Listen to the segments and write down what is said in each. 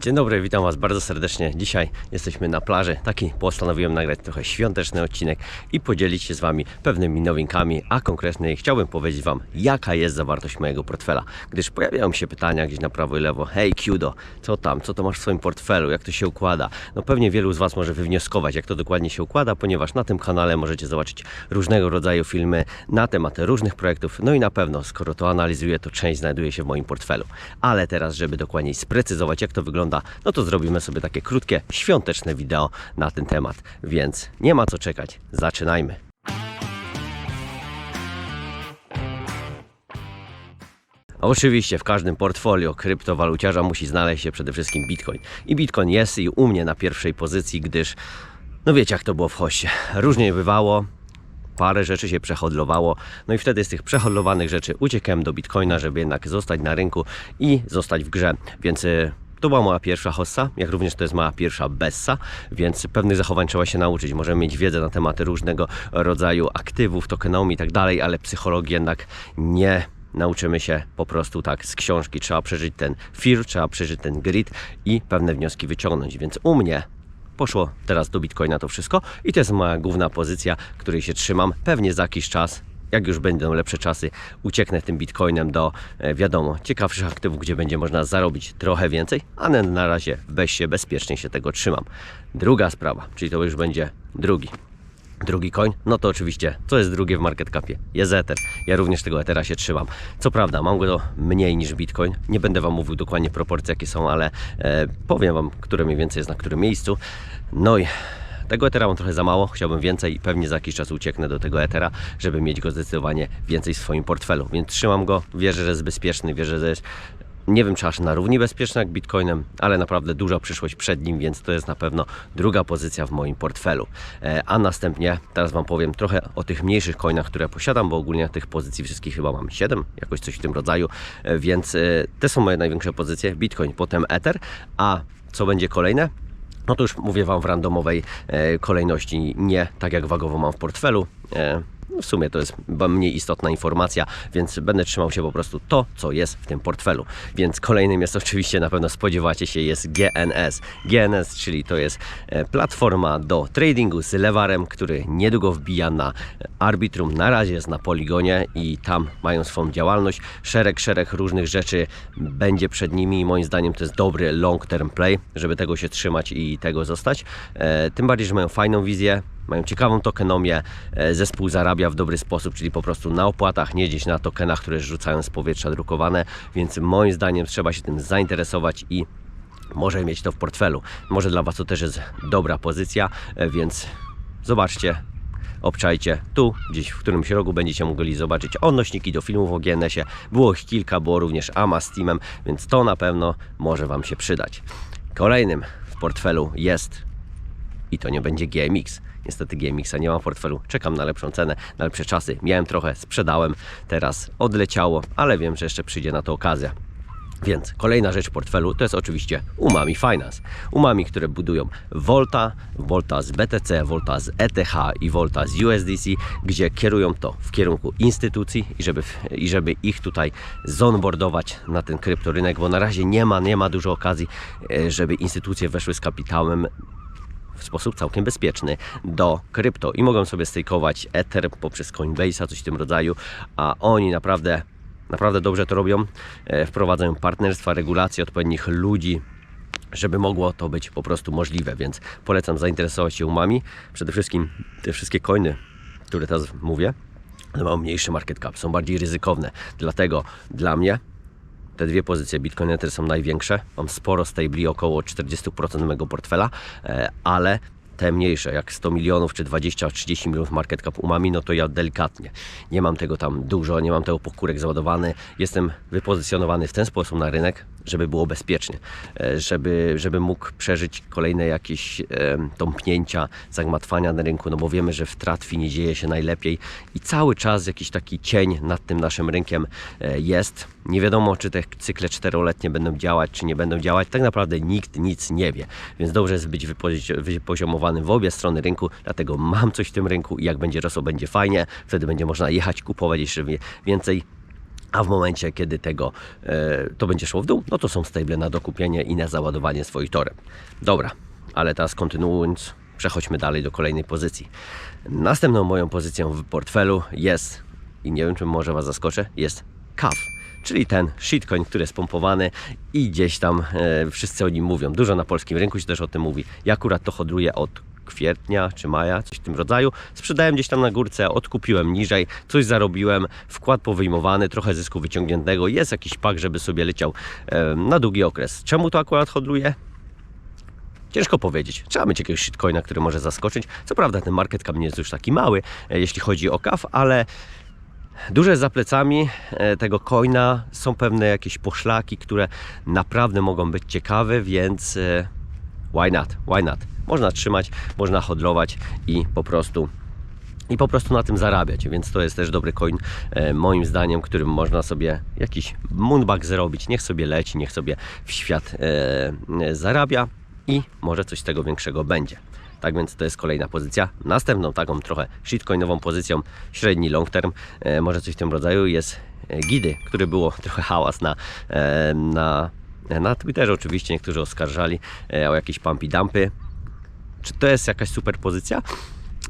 Dzień dobry, witam Was bardzo serdecznie. Dzisiaj jesteśmy na plaży. Taki postanowiłem nagrać trochę świąteczny odcinek i podzielić się z Wami pewnymi nowinkami, a konkretnie chciałbym powiedzieć Wam, jaka jest zawartość mojego portfela. Gdyż pojawiają się pytania gdzieś na prawo i lewo. Hej, Kudo, co tam? Co to masz w swoim portfelu? Jak to się układa? No pewnie wielu z Was może wywnioskować, jak to dokładnie się układa, ponieważ na tym kanale możecie zobaczyć różnego rodzaju filmy na temat różnych projektów. No i na pewno, skoro to analizuję, to część znajduje się w moim portfelu. Ale teraz, żeby dokładniej sprecyzować, jak to wygląda, no to zrobimy sobie takie krótkie, świąteczne wideo na ten temat. Więc nie ma co czekać. Zaczynajmy. Oczywiście w każdym portfolio kryptowaluciarza musi znaleźć się przede wszystkim Bitcoin. I Bitcoin jest i u mnie na pierwszej pozycji, gdyż no wiecie jak to było w hoście. Różnie bywało, parę rzeczy się przehodlowało, no i wtedy z tych przehodlowanych rzeczy uciekałem do Bitcoina, żeby jednak zostać na rynku i zostać w grze. Więc y, to była moja pierwsza hossa, jak również to jest moja pierwsza bessa, więc pewnych zachowań trzeba się nauczyć. Możemy mieć wiedzę na tematy różnego rodzaju aktywów, tokenomii i tak dalej, ale psychologii jednak nie nauczymy się po prostu tak z książki. Trzeba przeżyć ten fear, trzeba przeżyć ten grit i pewne wnioski wyciągnąć. Więc u mnie poszło teraz do Bitcoina to wszystko i to jest moja główna pozycja, której się trzymam. Pewnie za jakiś czas, jak już będą lepsze czasy, ucieknę tym Bitcoinem do, e, wiadomo, ciekawszych aktywów, gdzie będzie można zarobić trochę więcej, ale na razie weź się bezpiecznie się tego trzymam. Druga sprawa, czyli to już będzie drugi. Drugi coin, no to oczywiście, co jest drugie w market capie? Jest Ether. Ja również tego Ethera się trzymam. Co prawda, mam go mniej niż Bitcoin. Nie będę Wam mówił dokładnie proporcje, jakie są, ale e, powiem Wam, które mniej więcej jest na którym miejscu. No i tego Ethera mam trochę za mało, chciałbym więcej i pewnie za jakiś czas ucieknę do tego Ethera, żeby mieć go zdecydowanie więcej w swoim portfelu. Więc trzymam go, wierzę, że jest bezpieczny, wierzę, że jest nie wiem, czy aż na równi bezpieczny jak Bitcoinem, ale naprawdę duża przyszłość przed nim, więc to jest na pewno druga pozycja w moim portfelu. E, A następnie teraz Wam powiem trochę o tych mniejszych coinach, które posiadam, bo ogólnie tych pozycji wszystkich chyba mam 7, jakoś coś w tym rodzaju, E, więc e, te są moje największe pozycje, Bitcoin, potem Ether, a co będzie kolejne? No to już mówię Wam w randomowej e, kolejności, nie tak jak wagowo mam w portfelu. E, no w sumie to jest mniej istotna informacja, więc będę trzymał się po prostu to, co jest w tym portfelu. Więc kolejnym jest oczywiście, na pewno spodziewacie się, jest GNS. GNS, czyli to jest e, platforma do tradingu z lewarem, który niedługo wbija na Arbitrum. Na razie jest na Poligonie i tam mają swoją działalność. Szereg, szereg różnych rzeczy będzie przed nimi i moim zdaniem to jest dobry long term play, żeby tego się trzymać i tego zostać. E, tym bardziej, że mają fajną wizję, mają ciekawą tokenomię, e, zespół zarabia w dobry sposób, czyli po prostu na opłatach, nie gdzieś na tokenach, które rzucają z powietrza drukowane, więc moim zdaniem trzeba się tym zainteresować i może mieć to w portfelu. Może dla Was to też jest dobra pozycja, e, więc zobaczcie, obczajcie tu, gdzieś w którymś rogu będziecie mogli zobaczyć odnośniki do filmów o GNS-ie. Było ich kilka, było również AMA z Teamem, więc to na pewno może Wam się przydać. Kolejnym w portfelu jest i to nie będzie GMX. Niestety GMX-a nie mam w portfelu. Czekam na lepszą cenę, na lepsze czasy. Miałem trochę, sprzedałem, teraz odleciało, ale wiem, że jeszcze przyjdzie na to okazja. Więc kolejna rzecz w portfelu to jest oczywiście Umami Finance. Umami, które budują Volta, Volta z BTC, Volta z ETH i Volta z USDC, gdzie kierują to w kierunku instytucji i żeby, i żeby ich tutaj zonboardować na ten kryptorynek, bo na razie nie ma, nie ma dużo okazji, e, żeby instytucje weszły z kapitałem w sposób całkiem bezpieczny do krypto i mogą sobie stejkować Ether poprzez Coinbase'a, coś w tym rodzaju, a oni naprawdę, naprawdę dobrze to robią. E, Wprowadzają partnerstwa, regulacje odpowiednich ludzi, żeby mogło to być po prostu możliwe, więc polecam zainteresować się umami. Przede wszystkim te wszystkie coiny, które teraz mówię, mają mniejszy market cap, są bardziej ryzykowne. Dlatego dla mnie te dwie pozycje Bitcoin Ether są największe. Mam sporo stabli, około 40% mojego portfela, e, ale te mniejsze, jak 100 milionów czy 20-30 milionów market cap umami, no to ja delikatnie. Nie mam tego tam dużo, nie mam tego pokórek załadowany. Jestem wypozycjonowany w ten sposób na rynek, żeby było bezpiecznie, e, żeby, żeby mógł przeżyć kolejne jakieś e, tąpnięcia, zagmatwania na rynku, no bo wiemy, że w tratwi nie dzieje się najlepiej i cały czas jakiś taki cień nad tym naszym rynkiem e, jest. Nie wiadomo, czy te cykle czteroletnie będą działać, czy nie będą działać. Tak naprawdę nikt nic nie wie, więc dobrze jest być wypozi- wypoziomowany w obie strony rynku, dlatego mam coś w tym rynku i jak będzie rosło, będzie fajnie. Wtedy będzie można jechać, kupować jeszcze więcej a w momencie, kiedy tego e, to będzie szło w dół, no to są stable na dokupienie i na załadowanie swoich toreb. Dobra, ale teraz kontynuując, przechodźmy dalej do kolejnej pozycji. Następną moją pozycją w portfelu jest, i nie wiem, czy może Was zaskoczę, jest CAF. Czyli ten shitcoin, który jest pompowany i gdzieś tam e, wszyscy o nim mówią. Dużo na polskim rynku się też o tym mówi. Ja akurat to hodruję od kwietnia czy maja, coś w tym rodzaju. Sprzedałem gdzieś tam na górce, odkupiłem niżej, coś zarobiłem, wkład powyjmowany, trochę zysku wyciągniętego. Jest jakiś pak, żeby sobie leciał na długi okres. Czemu to akurat hodruję? Ciężko powiedzieć. Trzeba mieć jakiegoś shitcoina, który może zaskoczyć. Co prawda ten market cap nie jest już taki mały, e, jeśli chodzi o KAF, ale duże za plecami e, tego coina są pewne jakieś poszlaki, które naprawdę mogą być ciekawe, więc e, why not? Why not? Można trzymać, można hodlować i po prostu i po prostu na tym zarabiać, więc to jest też dobry coin e, moim zdaniem, którym można sobie jakiś moonbag zrobić, niech sobie leci, niech sobie w świat e, e, zarabia i może coś z tego większego będzie. Tak więc to jest kolejna pozycja. Następną taką trochę shitcoinową pozycją, średni long term, może coś w tym rodzaju jest Gidy, który było trochę hałas na, na, na Twitterze oczywiście, niektórzy oskarżali o jakieś pumpy dumpy. Czy to jest jakaś super pozycja?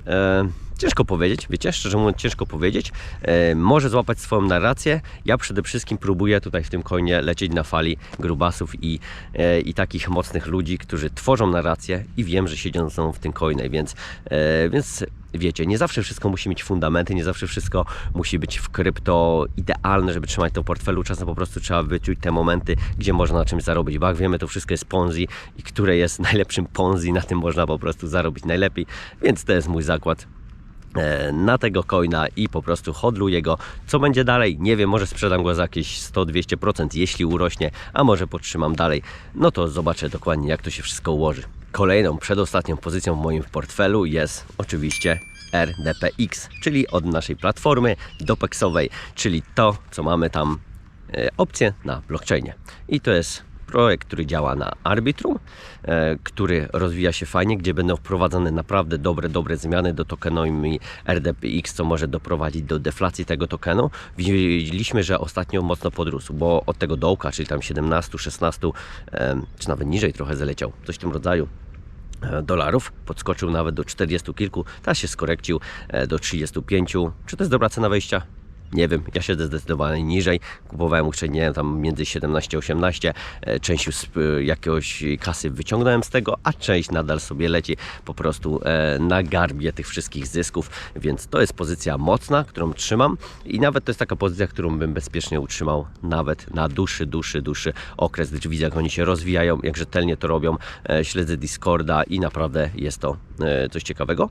E, ciężko powiedzieć, wiecie, szczerze mówiąc, ciężko powiedzieć. E, może złapać swoją narrację. Ja przede wszystkim próbuję tutaj w tym konie lecieć na fali grubasów i, e, i takich mocnych ludzi, którzy tworzą narrację i wiem, że siedzą ze w tym coinie, więc, e, więc wiecie, nie zawsze wszystko musi mieć fundamenty, nie zawsze wszystko musi być w krypto idealne, żeby trzymać to w portfelu. Czasem po prostu trzeba wyczuć te momenty, gdzie można na czymś zarobić. Bo jak wiemy, to wszystko jest Ponzi i które jest najlepszym Ponzi, na tym można po prostu zarobić najlepiej. Więc to jest mój zakład na tego coina i po prostu hodluję go. Co będzie dalej? Nie wiem, może sprzedam go za jakieś 100-200%, jeśli urośnie, a może podtrzymam dalej. No to zobaczę dokładnie, jak to się wszystko ułoży. Kolejną, przedostatnią pozycją w moim portfelu jest oczywiście RDPX, czyli od naszej platformy dopexowej, czyli to, co mamy tam e, opcje na blockchainie. I to jest projekt, który działa na Arbitrum, e, który rozwija się fajnie, gdzie będą wprowadzane naprawdę dobre, dobre zmiany do tokenami RDPX, co może doprowadzić do deflacji tego tokenu. Widzieliśmy, że ostatnio mocno podrósł, bo od tego dołka, czyli tam 17, 16, e, czy nawet niżej trochę zaleciał, coś w tym rodzaju e, dolarów, podskoczył nawet do 40 kilku, teraz się skorekcił e, do 35. Czy to jest dobra cena wejścia? Nie wiem, ja siedzę zdecydowanie niżej. Kupowałem uczelnię nie wiem, tam między 17 a 18. E, Część już e, jakiegoś kasy wyciągnąłem z tego, a część nadal sobie leci po prostu e, na garbie tych wszystkich zysków. Więc to jest pozycja mocna, którą trzymam i nawet to jest taka pozycja, którą bym bezpiecznie utrzymał nawet na dłuższy, dłuższy, dłuższy okres, gdyż widzę, jak oni się rozwijają, jak rzetelnie to robią. Śledzę Discorda i naprawdę jest to coś ciekawego.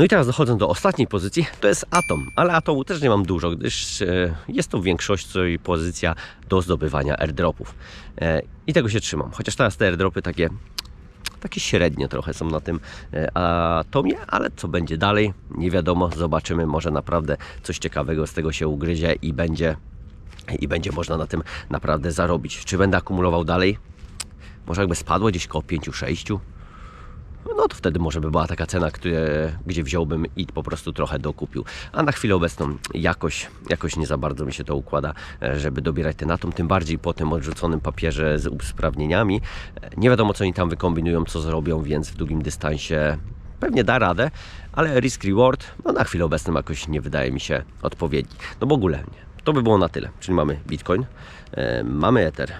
No i teraz dochodząc do ostatniej pozycji, to jest Atom, ale Atomu też nie mam dużo, gdyż e, jest to w większości pozycja do zdobywania airdropów. E, I tego się trzymam, chociaż teraz te airdropy takie, takie średnie trochę są na tym e, Atomie, ale co będzie dalej, nie wiadomo, zobaczymy, może naprawdę coś ciekawego z tego się ugryzie i będzie, i będzie można na tym naprawdę zarobić. Czy będę akumulował dalej? Może jakby spadło gdzieś koło 5-6? No to wtedy może by była taka cena, które, gdzie wziąłbym i po prostu trochę dokupił. A na chwilę obecną jakoś, jakoś nie za bardzo mi się to układa, żeby dobierać ten atom, tym bardziej po tym odrzuconym papierze z usprawnieniami. Nie wiadomo, co oni tam wykombinują, co zrobią, więc w długim dystansie pewnie da radę, ale risk reward, no na chwilę obecną jakoś nie wydaje mi się odpowiedni. No w ogóle nie. To by było na tyle. Czyli mamy Bitcoin, e, mamy Ether,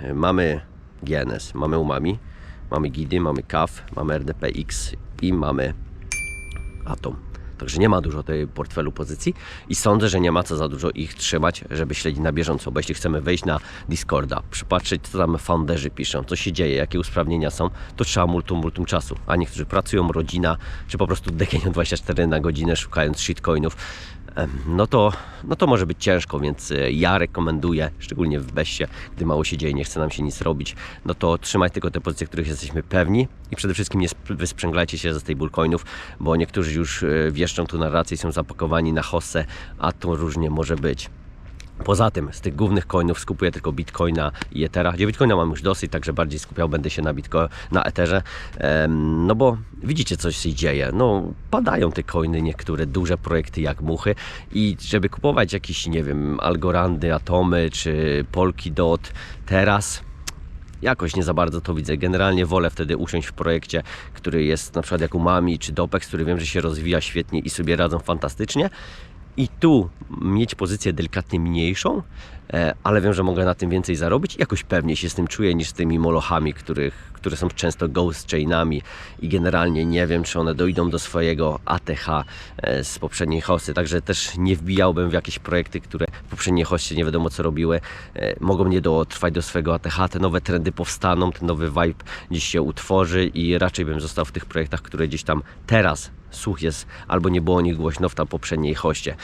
e, mamy GNS, mamy Umami, mamy GIDy, mamy CAF, mamy RDPX i mamy Atom. Także nie ma dużo tej portfelu pozycji i sądzę, że nie ma co za dużo ich trzymać, żeby śledzić na bieżąco, bo jeśli chcemy wejść na Discorda, przypatrzeć co tam founderzy piszą, co się dzieje, jakie usprawnienia są, to trzeba multum, multum czasu. A niektórzy pracują, rodzina, czy po prostu dekienią 24 na godzinę szukając shitcoinów, no to, no to może być ciężko, więc e, ja rekomenduję, szczególnie w Bessie, gdy mało się dzieje, nie chce nam się nic robić, no to trzymać tylko te pozycje, których jesteśmy pewni i przede wszystkim nie sp- wysprzęglajcie się ze stablecoinów, bo niektórzy już e, wieszczą tu narrację, są zapakowani na hossę, a to różnie może być. Poza tym z tych głównych coinów skupuję tylko Bitcoina i Ethera. Gdzie Bitcoina mam już dosyć, także bardziej skupiał będę się na Bitcoin, na Etherze. Em, No bo widzicie, coś się dzieje. No, padają te coiny, niektóre duże projekty jak muchy i żeby kupować jakieś, nie wiem, Algorandy, Atomy czy Polkadot teraz jakoś nie za bardzo to widzę. Generalnie wolę wtedy usiąść w projekcie, który jest na przykład jak Umami czy Dopex, który wiem, że się rozwija świetnie i sobie radzą fantastycznie. I tu mieć pozycję delikatnie mniejszą, ale wiem, że mogę na tym więcej zarobić. Jakoś pewniej się z tym czuję niż z tymi molochami, których, które są często ghost chainami i generalnie nie wiem, czy one dojdą do swojego ATH e, z poprzedniej hosty. Także też nie wbijałbym w jakieś projekty, które w poprzedniej hostie nie wiadomo co robiły. E, Mogą nie dotrwać do swojego ATH, te nowe trendy powstaną, ten nowy vibe gdzieś się utworzy i raczej bym został w tych projektach, które gdzieś tam teraz słuch jest, albo nie było o nich głośno w tam poprzedniej hoście.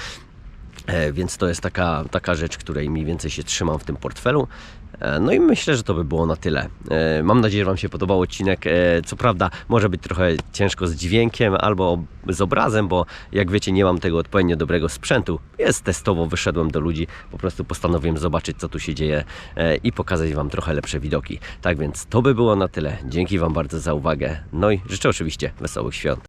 E, Więc to jest taka, taka rzecz, której mniej więcej się trzymam w tym portfelu. E, No i myślę, że to by było na tyle. E, Mam nadzieję, że Wam się podobał odcinek. Co prawda, może być trochę ciężko z dźwiękiem albo z obrazem, bo jak wiecie, nie mam tego odpowiednio dobrego sprzętu. Jest testowo, wyszedłem do ludzi, po prostu postanowiłem zobaczyć, co tu się dzieje i pokazać Wam trochę lepsze widoki. Tak więc to by było na tyle. Dzięki Wam bardzo za uwagę. No i życzę oczywiście wesołych świąt.